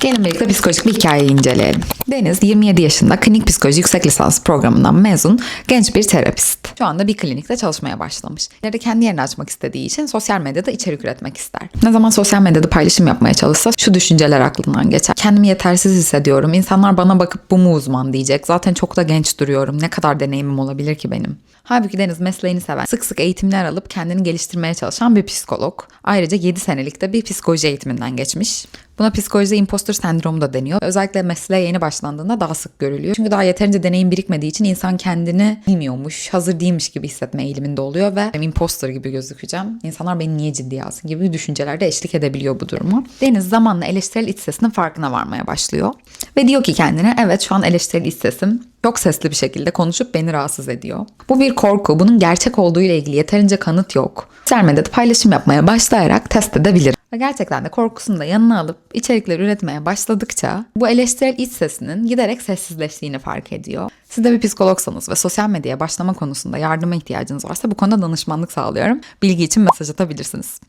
Gelin birlikte psikolojik bir hikayeyi inceleyelim. Deniz 27 yaşında klinik psikoloji yüksek lisans programından mezun genç bir terapist. Şu anda bir klinikte çalışmaya başlamış. İleride kendi yerini açmak istediği için sosyal medyada içerik üretmek ister. Ne zaman sosyal medyada paylaşım yapmaya çalışsa şu düşünceler aklından geçer. Kendimi yetersiz hissediyorum. İnsanlar bana bakıp bu mu uzman diyecek. Zaten çok da genç duruyorum. Ne kadar deneyimim olabilir ki benim? Halbuki Deniz mesleğini seven, sık sık eğitimler alıp kendini geliştirmeye çalışan bir psikolog. Ayrıca 7 senelik de bir psikoloji eğitiminden geçmiş. Buna psikolojide imposter sendromu da deniyor. Özellikle mesleğe yeni başlandığında daha sık görülüyor. Çünkü daha yeterince deneyim birikmediği için insan kendini bilmiyormuş, hazır değilmiş gibi hissetme eğiliminde oluyor ve imposter gibi gözükeceğim. İnsanlar beni niye ciddiye alsın gibi düşüncelerde eşlik edebiliyor bu duruma. Deniz zamanla eleştirel iç sesinin farkına varmaya başlıyor. Ve diyor ki kendine evet şu an eleştirel iç sesim çok sesli bir şekilde konuşup beni rahatsız ediyor. Bu bir korku. Bunun gerçek olduğu ile ilgili yeterince kanıt yok. Sosyal medyada paylaşım yapmaya başlayarak test edebilir. Ve gerçekten de korkusunu da yanına alıp içerikler üretmeye başladıkça bu eleştirel iç sesinin giderek sessizleştiğini fark ediyor. Siz de bir psikologsanız ve sosyal medyaya başlama konusunda yardıma ihtiyacınız varsa bu konuda danışmanlık sağlıyorum. Bilgi için mesaj atabilirsiniz.